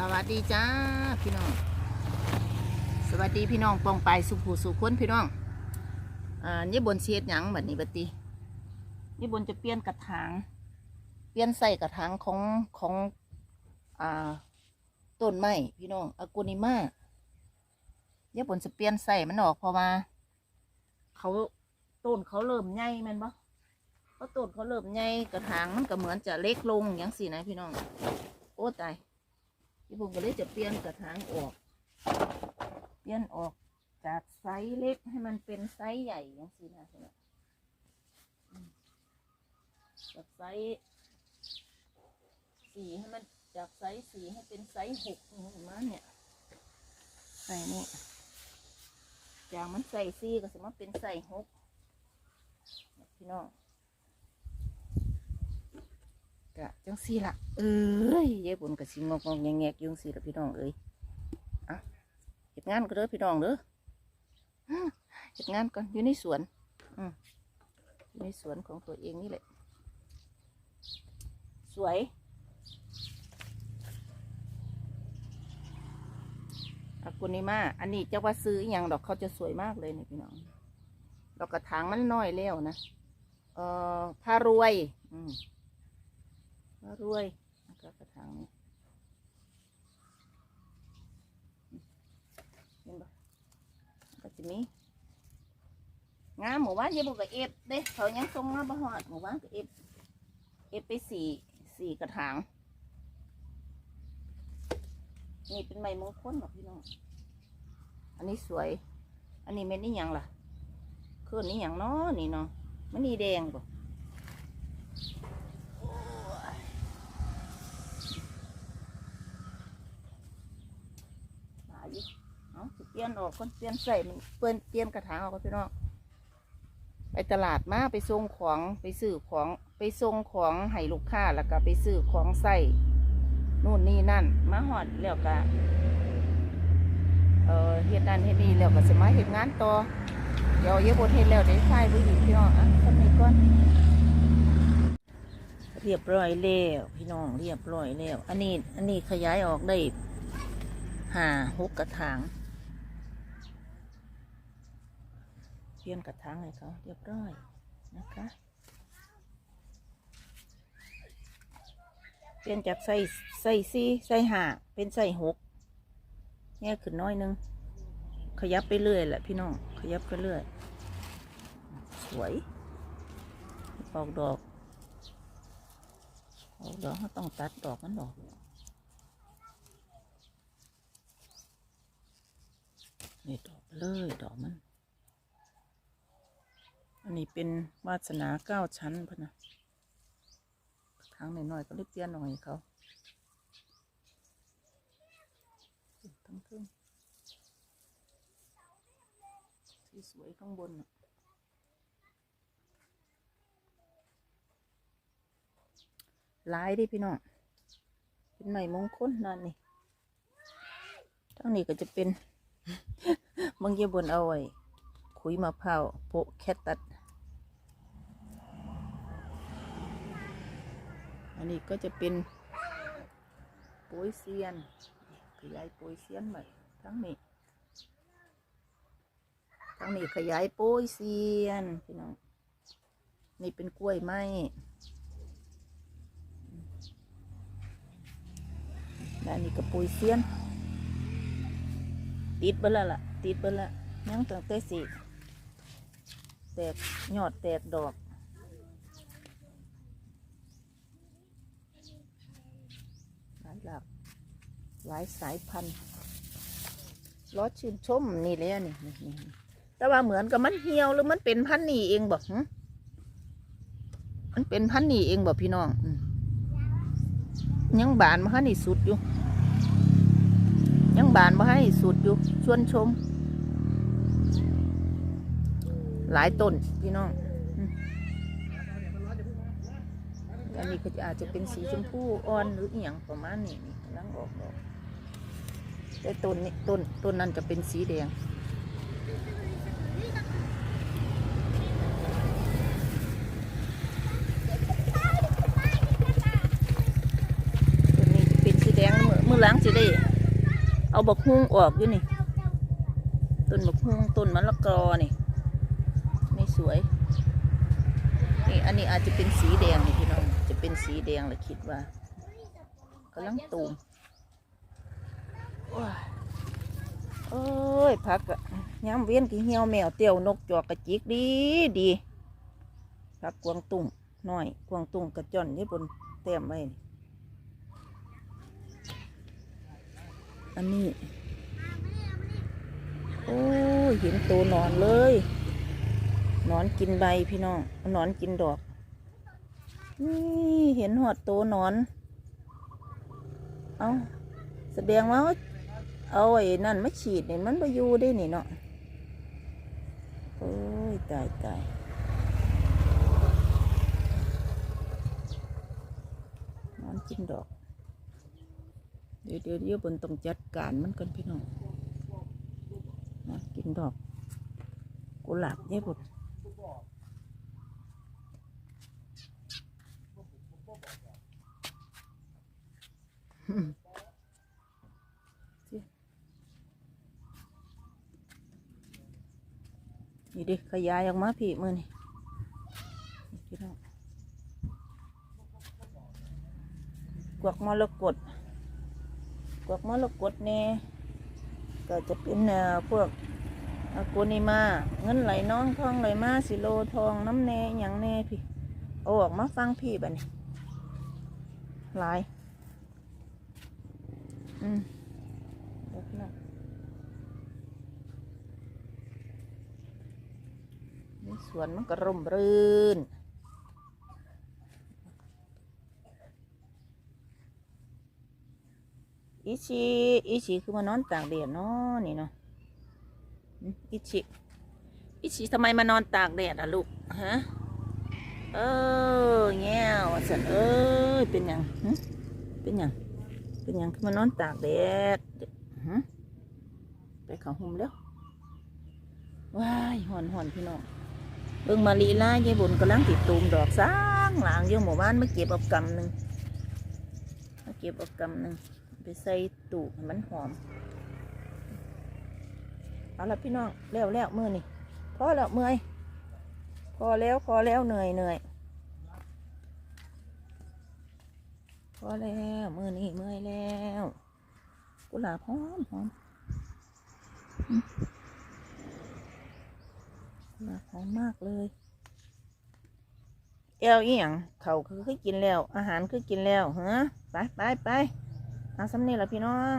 สวัสดีจ้าพี่น้อง สวัสดีพี่น้องปองไปสุภูสุขคนพี่น้อง อ่านี่บนเชียดหยังแบบนี้บัตีนี่บนจะเปลี่ยนกระถาง เปลี่ยนใส่กระถางของของ อ่า ต้นไม้พี่น้องอากูนิมาเนี่ยบนจะเปลี่ยนใส่มันออกเพราะว่า เขาต้นเขาเริ่มใหญ่มันบ่เพราต้นเขาเริ่มใหญ่กระถางมันก็เหมือนจะเล็กลงอย่างสินะพี่น้อง โอ้ตาย พี่ผมก็เลยจะเปลี่ยนกระถางออก เปลี่ยนออกจากไซส์เล็กให้มันเป็นไซส์ใหญ่อย่างสินะพี่น้องอืมจากไซส์สี่ให้มันจากไซส์สี่ให้เป็นไซส์หกนี่เห็นไหมเนี่ยใส่นี่จากมันใส่สี่ก็สมมติเป็นใส่หกพี่น้อง กะจังสี่ละเอ้ยยายบุญกะสิงงงงแงกยุ่จังสี่ละพี่น้องเอ้ยอะเห็ดงานก็เด้อพี่น้องเด้อเห็ดงานก่อนอยู่ในสวนอืมอยู่ในสวนของตัวเองนี่แหละ สวยอากุนิมาอันนี้จะว่าซื้ออย่างดอกเขาจะสวยมากเลยนี่พี่น้องดอกกระถางมันน้อยแล้วนะ เอ่อพารวย อืม มารวยแล้วก็กระถางนี้เห็นปะก็จะมีงามหมู่บ้านเยบุกกับเอฟเด้เขายังส่งมาบ่ฮอดหมู่บ้านกับเอฟเอฟไปสี่สี่กระถางนี่เป็นไม้มงคลหรอกพี่น้อง อันนี้สวย อันนี้เม็ดนี่ยังล่ะ คือนนี่ยังเนาะนี่เนาะมันนี่แดงบ่หาอยู่เอาสิเป ลี่ยนออกคนเปลี่ยนใส่มันเปลี่ยนเปลี่ยนกระถางออกก่อนพี่น้องไปตลาดมาไปส่งของไปซื้อของไปส่งของให้ลูกค้าแล้วก็ไปซื้อของใส่นู่นนี่นั่น มาหอดแล้วก็เออเฮ็ดนั่นเฮ็ดนี่แล้วก็สมาเฮ็ดงานต่อเดี๋ยวเยอะบนเฮ็ดแล้วได้ใช้ผู้หญิงพี่น้องอะคนนี้ก่อนเรียบร้อยแล้วพี่น้องเรียบร้อยแล้ว อันนี้ อันนี้ขยายออกได้ห้าหกกระถาง เปลี่ยนกระถางให้เขาเรียบร้อยนะคะเปลี่ยนจากใส่ใส่สี่ใส่ห้าเป็นใส่หกแง่ขึ้นน้อยหนึง ขยับไปเรื่อยแหละพี่น้อง ขยับไปเรื่อย สวยออกดอกออกดอกเขาต้องตัดดอกมันดอกนี่ดอกเลยดอกมัน นี้เป็นวาสนาเก้าชั้นพะนะทางหน่อยๆก็เล็กเตี้ยหน่อยเขาทั้งครึ่งที่สวยข้างบนน่ะหลายดิพี่น้องเป็นใหม่มงคลนั่นนี่ทั้งนี้ก็จะเป็นบางเยบนเอาไว้ขุยมะพร้าวโปะแคตัด อันนี้ก็จะเป็นโปยเซียนขยายโปยเซียนใหม่ทั้งนี้ทั้งนี้ขยายโปยเซียนพี่น้องนี่เป็นกล้วยไม้และนนี้ก็โปยเซียน ติดเบดแล้วล่ะติดเบดแล้วยังตั้งแต่สิแตกยอดแตกดอก หลายหลักหลายสายพันธุ์รสชื่นชมนี่เลยนี่นี่แต่ว่าเหมือนกับมันเหี่ยวหรือมันเป็นพันธุ์นี่เองบอกมันเป็นพันธุ์นี่เองบอกพี่น้องยังบานมาให้นี่สุดอยู่ ยังบานมาให้สุดอยู่ชวนชม หลายต้นพี่น้อง อันนี้ก็อาจจะเป็นสีชมพูอ่อนหรืออหย่างประมาณนี้นี่กำลังออกดอกแต่ต้นนี้ต้นต้นนั้นจะเป็นสีแดงต้นนี้จะเป็นสีแดงเมื่อเมื่ออหลังสิได้ เอาบักฮุงออกอยู่นี่ต้นบักฮุงต้นมะละกอนี่ไม่สวยนี่อันนี้อาจจะเป็นสีแดงนี่ เป็นสีแดงแหละคิดว่ากำลังตูมโอ้ยโอ้ยพักอะย้ำเวียนกี่เหี่ยวแมวเตียวนกจอกกระจิกดีดีพักกวางตุ้งน้อยกวางตุ้งกระจอนนี่บนเต็มไว้อันนี้ โอ้ยเห็นตัวนอนเลย นอนกินใบพี่น้องนอนกินดอก นี่เห็นหอดตัวนอน เอาแสดงว่าเอาไอ้นั่นมาฉีดเนี่ยมันไปอยู่ได้นี่เนาะโอ้ยตายตายนอนกินดอก เดี๋ยวเดี๋ยวเดี๋ยวบนต้องจัดการมันกันพี่น้องนะกินดอกกุหลาบเนี่ยบด นี่ดิขยายออกมาพี่มือนี่พี่น้องกวักมรกตกวักมรกตเนี่ยก็จะเป็นเอ่อพวกอากูนิมา เงินไหลน้องทองไหลมาสิโลทองน้ำแน่หยังแน่พี่ เอาออกมาฟังพี่บัดนี้หลาย อืมเดี๋ยวนะนี่สวนมันก็ร่มรื่นอิชิอิชิคือมานอนตากแดดเนาะนี่เนาะอิชิอิชิทำไมมานอนตากแดดอะลูกฮะเออแง่วสันเอ้ยเป็นยังเป็นยัง เป็นยังคือมานอนตากแดดไปเขาห่มแล้วว้ายหอนหอนพี่น้องเบิ่งมาลีลายายบุญกำลังติดตูมดอกสร้างหลังอยู่หมู่บ้านมาเก็บเอากำหนึ่งมาเก็บเอากำหนึ่งไปใส่ตู้ให้มันหอมเอาละพี่น้องแล้วแล้วมือนี่พอแล้วเมื่อยพอแล้วพอแล้วเหนื่อยเหนื่อย พอแล้วมือนี่เมื่อยแล้วกุหลาบหอมหอมอืมกุหลาบหอมมากเลยเอวอีหยังเขาคือคือกินแล้ว อาหารคือกินแล้วฮะไปไปไปเอาสำเนียละพี่น้อง